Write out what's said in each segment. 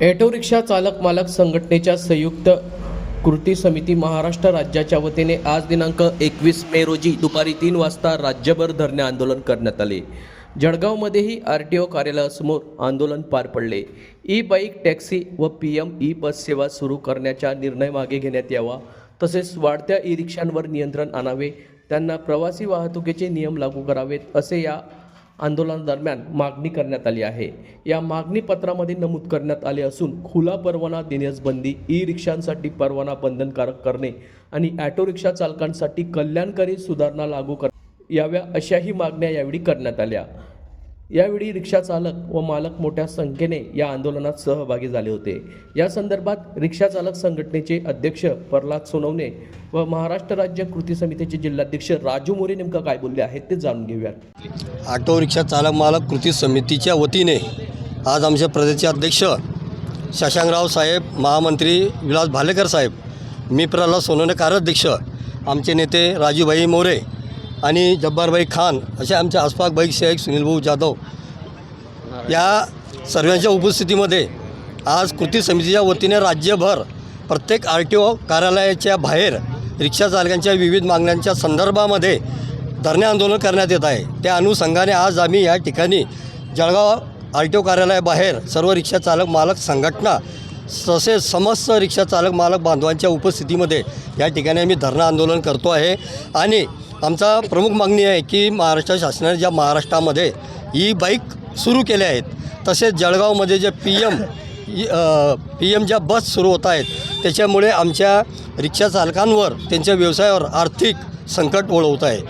Auto rickshaw चालक मालक संघटनेच्या संयुक्त कृती समिती महाराष्ट्र राज्याच्या वतीने आज दिनांक एकवीस मे रोजी दुपारी तीन वाजता राज्यभर धरणे आंदोलन करण्यात आले. जळगावमध्येही आर टी ओ कार्यालयासमोर आंदोलन पार पडले. ई बाईक टॅक्सी व पी एम ई बस सेवा सुरू करण्याचा निर्णय मागे घेण्यात यावा तसेच वाढत्या ई रिक्षांवर नियंत्रण आणावे त्यांना प्रवासी वाहतुकीचे नियम लागू करावेत असे या आंदोलनादरम्यान मागणी करण्यात आली आहे. या मागणी पत्रामध्ये नमूद करण्यात आले असून खुला परवाना देण्यास बंदी ई रिक्षांसाठी परवाना बंधनकारक करणे आणि ॲटो रिक्षा चालकांसाठी कल्याणकारी सुधारणा लागू कर याव्या अशाही मागण्या यावेळी करण्यात आल्या. यावेळी रिक्षा चालक व मालक मोठ्या संख्येने या आंदोलनात सहभागी झाले होते. या संदर्भात रिक्षा चालक संघटनेचे अध्यक्ष प्रल्हाद सोनवणे व महाराष्ट्र राज्य कृती समितीचे जिल्हाध्यक्ष राजू मोरे नेमकं काय बोलले आहेत ते जाणून घेऊयात. ऑटो रिक्षा चालक मालक कृती समितीच्या वतीने आज आमचे प्रदेशचे अध्यक्ष शशांकराव साहेब महामंत्री विलास भालेकर साहेब मी प्रल्हाद सोनवणे कार्याध्यक्ष आमचे नेते राजूभाई मोरे आणि जब्बारभाई खान असे आमचे आसपाक शेख सुनीलभाऊ जाधव या सर्वांच्या उपस्थितीमध्ये आज कृती समितीच्या वतीने राज्यभर प्रत्येक आर टी ओ कार्यालयाच्या बाहेर रिक्षा चालकांच्या विविध मागण्यांच्या संदर्भामध्ये धरणे आंदोलन करण्यात येत आहे. त्या अनुषंगाने आज आम्ही या ठिकाणी जळगाव आर टी ओ कार्यालयाबाहेर सर्व रिक्षा चालक मालक संघटना तसेच समस्त रिक्षा चालक मालक बांधवांच्या उपस्थितीमध्ये या ठिकाणी आम्ही धरणं आंदोलन करतो आहे. आणि आमचा प्रमुख मागणी आहे की महाराष्ट्र शासनाने ज्या महाराष्ट्रामध्ये ई बाईक सुरू केल्या आहेत तसेच जळगावमध्ये J P M P M ज्या बस सुरू होत आहेत त्याच्यामुळे आमच्या रिक्षा चालकांवर त्यांच्या व्यवसायावर आर्थिक संकट ओढवत आहे.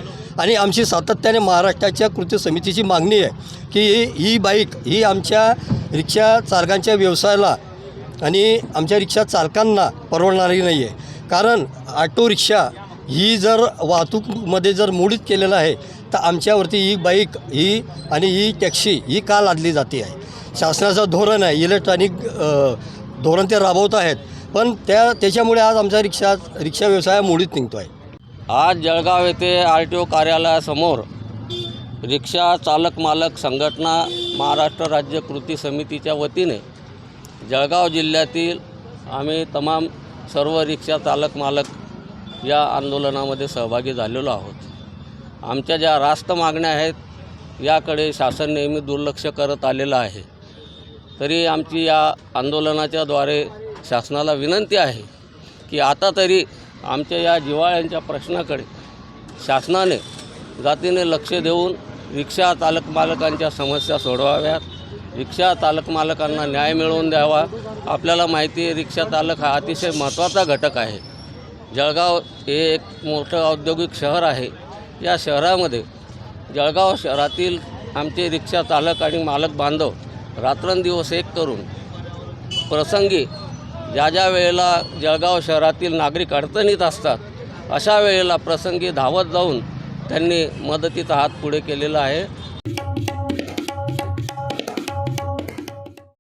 आणि आमची सातत्याने महाराष्ट्राच्या कृती समितीची मागणी आहे की ही बाईक ही आमच्या रिक्षा चालकांच्या व्यवसायाला आणि आमच्या रिक्षा चालकांना परवडणारी नाही आहे कारण ऑटो रिक्षा ही जर वाहतूकमध्ये जर मोडीत केलेलं आहे तर आमच्यावरती ही बाईक ही आणि ही टॅक्सी ही का लादली जाते आहे? शासनाचं धोरण आहे इलेक्ट्रॉनिक धोरण ते राबवत आहेत. पण त्या त्याच्यामुळे आज आमचा रिक्षा रिक्षा व्यवसाय मोडीत निघतो आहे आज जळगाव येथे आर टी ओ कार्यालयासमोर रिक्षा चालक मालक संघटना महाराष्ट्र राज्य कृती समितीच्या वतीने जळगाव जिल्ह्यातील आम्ही तमाम सर्व रिक्षा चालक मालक या आंदोलनामध्ये सहभागी झालेलो आहोत. आमच्या ज्या रास्त मागण्या आहेत याकडे शासन नेहमी दुर्लक्ष करत आलेलं आहे. तरी आमची या आंदोलनाच्याद्वारे शासनाला विनंती आहे की आता तरी आमच्या या जिव्हाळ्यांच्या प्रश्नाकडे शासनाने जातीने लक्ष देऊन रिक्षा चालक मालकांच्या समस्या सोडवाव्यात. रिक्षा चालक मालकांना न्याय मिळवून द्यावा. आपल्याला माहिती आहे रिक्षा चालक हा अतिशय महत्त्वाचा घटक आहे. जळगाव हे एक मोठं औद्योगिक शहर आहे. या शहरामध्ये जळगाव शहरातील आमचे रिक्षा चालक आणि मालक बांधव रात्रंदिवस एक करून प्रसंगी ज्या ज्या वेळेला जळगाव शहरातील नागरिक अडचणीत असतात अशा वेळेला प्रसंगी धावत जाऊन त्यांनी मदतीचा हात पुढे केलेला आहे.